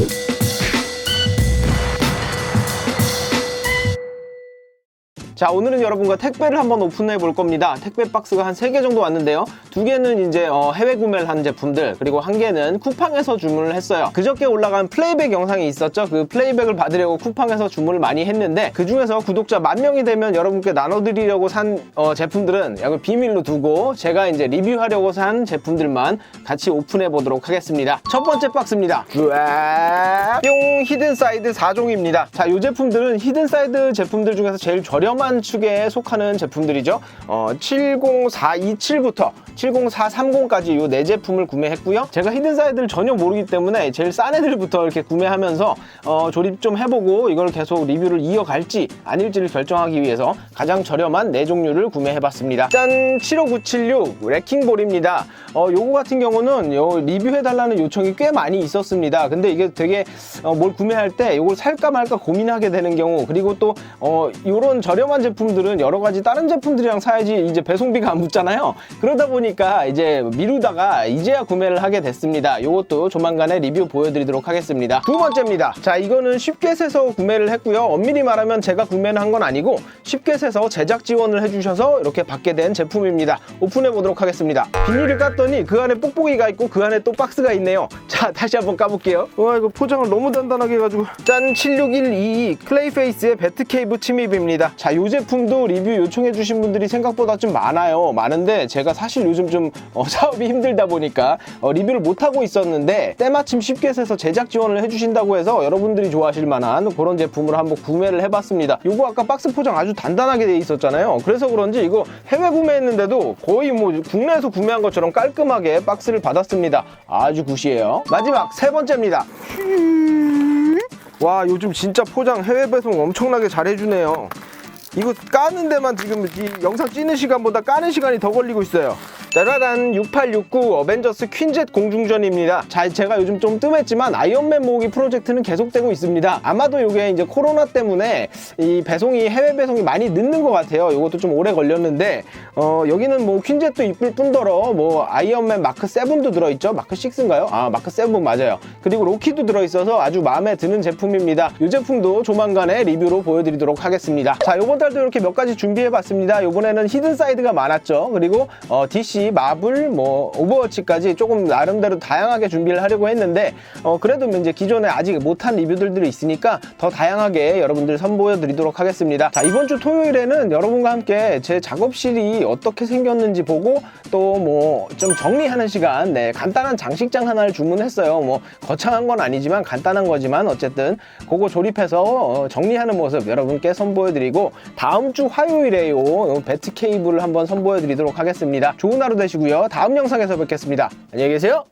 Thank you. 자 오늘은 여러분과 택배를 한번 오픈해 볼 겁니다. 택배 박스가 한 3개 정도 왔는데요. 두 개는 이제 어, 해외 구매를 한 제품들 그리고 한 개는 쿠팡에서 주문을 했어요. 그저께 올라간 플레이백 영상이 있었죠. 그 플레이백을 받으려고 쿠팡에서 주문을 많이 했는데 그 중에서 구독자 만 명이 되면 여러분께 나눠드리려고 산 어, 제품들은 약간 비밀로 두고 제가 이제 리뷰하려고 산 제품들만 같이 오픈해 보도록 하겠습니다. 첫 번째 박스입니다. 뾰 히든 사이드 4종입니다. 자 이 제품들은 히든 사이드 제품들 중에서 제일 저렴한 축에 속하는 제품들이죠. 어, 70427부터 70430까지 이네 제품을 구매했고요. 제가 히든 사이드를 전혀 모르기 때문에 제일 싼 애들부터 이렇게 구매하면서 어, 조립 좀 해보고 이걸 계속 리뷰를 이어갈지 아닐지를 결정하기 위해서 가장 저렴한 네 종류를 구매해봤습니다. 짠 75976 레킹볼입니다 어, 요거 같은 경우는 요 리뷰해달라는 요청이 꽤 많이 있었습니다. 근데 이게 되게 어, 뭘 구매할 때 이걸 살까 말까 고민하게 되는 경우 그리고 또 어, 요런 저렴한 제품들은 여러 가지 다른 제품들이랑 사야지 이제 배송비가 안 붙잖아요. 그러다 보니까 이제 미루다가 이제야 구매를 하게 됐습니다. 요것도 조만간에 리뷰 보여드리도록 하겠습니다. 두 번째입니다. 자 이거는 쉽게 세서 구매를 했고요. 엄밀히 말하면 제가 구매를 한 건 아니고 쉽게 세서 제작 지원을 해주셔서 이렇게 받게 된 제품입니다. 오픈해 보도록 하겠습니다. 비닐을 깠더니 그 안에 뽁뽁이가 있고 그 안에 또 박스가 있네요. 자 다시 한번 까볼게요. 와 이거 포장을 너무 단단하게 해가지고. 짠 76122 클레이페이스의 배트케이브 침입입니다. 자 이 제품도 리뷰 요청해 주신 분들이 생각보다 좀 많아요. 많은데 제가 사실 요즘 좀 어, 사업이 힘들다 보니까 어, 리뷰를 못하고 있었는데 때마침 쉽게 세서 제작 지원을 해주신다고 해서 여러분들이 좋아하실 만한 그런 제품을 한번 구매를 해봤습니다. 요거 아까 박스 포장 아주 단단하게 돼 있었잖아요. 그래서 그런지 이거 해외 구매했는데도 거의 뭐 국내에서 구매한 것처럼 깔 끔하게 박스를 받았습니다. 아주 굿이에요. 마지막 세 번째입니다. 와 요즘 진짜 포장 해외 배송 엄청나게 잘 해주네요. 이거 까는 데만 지금 이 영상 찍는 시간보다 까는 시간이 더 걸리고 있어요 짜라란 6869 어벤져스 퀸젯 공중전입니다. 자 제가 요즘 좀 뜸했지만 아이언맨 모으기 프로젝트는 계속되고 있습니다. 아마도 이게 이제 코로나 때문에 이 배송이 해외 배송이 많이 늦는 것 같아요. 이것도 좀 오래 걸렸는데 어 여기는 뭐 퀸젯도 이쁠 뿐더러 뭐 아이언맨 마크 7도 들어있죠? 마크 6인가요? 아 마크 7 맞아요. 그리고 로키도 들어있어서 아주 마음에 드는 제품입니다. 이 제품도 조만간에 리뷰로 보여드리도록 하겠습니다. 자 요번 달도 이렇게 몇 가지 준비해봤습니다. 요번에는 히든 사이드가 많았죠. 그리고 어, DC 마블 뭐 오버워치까지 조금 나름대로 다양하게 준비를 하려고 했는데 어, 그래도 이제 기존에 아직 못한 리뷰들이 있으니까 더 다양하게 여러분들 선보여 드리도록 하겠습니다. 자 이번 주 토요일에는 여러분과 함께 제 작업실이 어떻게 생겼는지 보고 또 뭐 좀 정리하는 시간 네 간단한 장식장 하나를 주문했어요. 뭐 거창한 건 아니지만 간단한 거지만 어쨌든 그거 조립해서 어, 정리하는 모습 여러분께 선보여 드리고 다음 주 화요일에요. 요 배트 케이블을 한번 선보여 드리도록 하겠습니다. 좋은 하루 되시고요. 다음 영상에서 뵙겠습니다. 안녕히 계세요